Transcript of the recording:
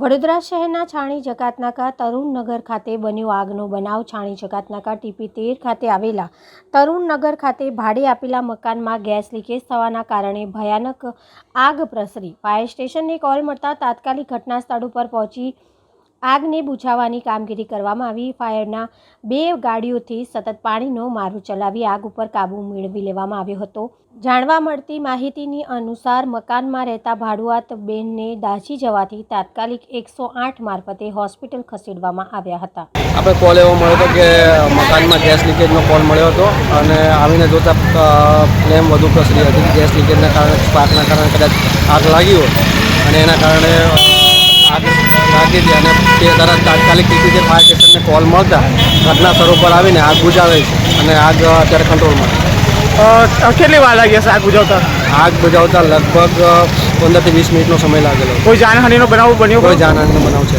વડોદરા શહેરના છાણી જકાતનાકા તરુણનગર ખાતે બન્યો આગનો બનાવ. છાણી જકાતનાકા ટીપી તેર ખાતે આવેલા તરુણનગર ખાતે ભાડે આપેલા મકાનમાં ગેસ લીકેજ થવાના કારણે ભયાનક આગ પ્રસરી. ફાયર સ્ટેશનને કોલ મળતા તાત્કાલિક ઘટના સ્થળ ઉપર પહોંચી આગને બુઝાવવાની કામગીરી કરવામાં આવી. ફાયરના બે ગાડીઓથી સતત પાણીનો મારો ચલાવી આગ ઉપર કાબૂ મેળવી લેવામાં આવ્યો હતો. જાણવા મળતી માહિતીની અનુસાર મકાનમાં રહેતા ભાડુઆત બેનને દાઝી જવાથી તાત્કાલિક એકસો આઠ મારફતે હોસ્પિટલ ખસેડવામાં આવ્યા હતા. આપણે કોલ એવો મળ્યો હતો કે મકાનમાં ગેસ લીકેજનો કોલ મળ્યો હતો અને આવીને જોતા ફ્લેમ વધુ પ્રસરી હતી. ગેસ લીકેજના કારણે સ્પાર્કના કારણે કદાચ આગ લાગી હોય અને એના કારણે આગ લાગી અને તે તરત તાત્કાલિક ટીપી ફાયર સ્ટેશનને કોલ મળતા ઘટના સ્થળ ઉપર આવીને આગ બુજાવે છે અને આગ અત્યારે કંટ્રોલમાં કેટલી વાર લાગી હશે આગ બુજાવતા આગ બુજાવતા લગભગ પંદરથી વીસ મિનિટનો સમય લાગેલો કોઈ જાનહાનિનો બનાવ બન્યો કોઈ? જાનહાનિનો બનાવ છે.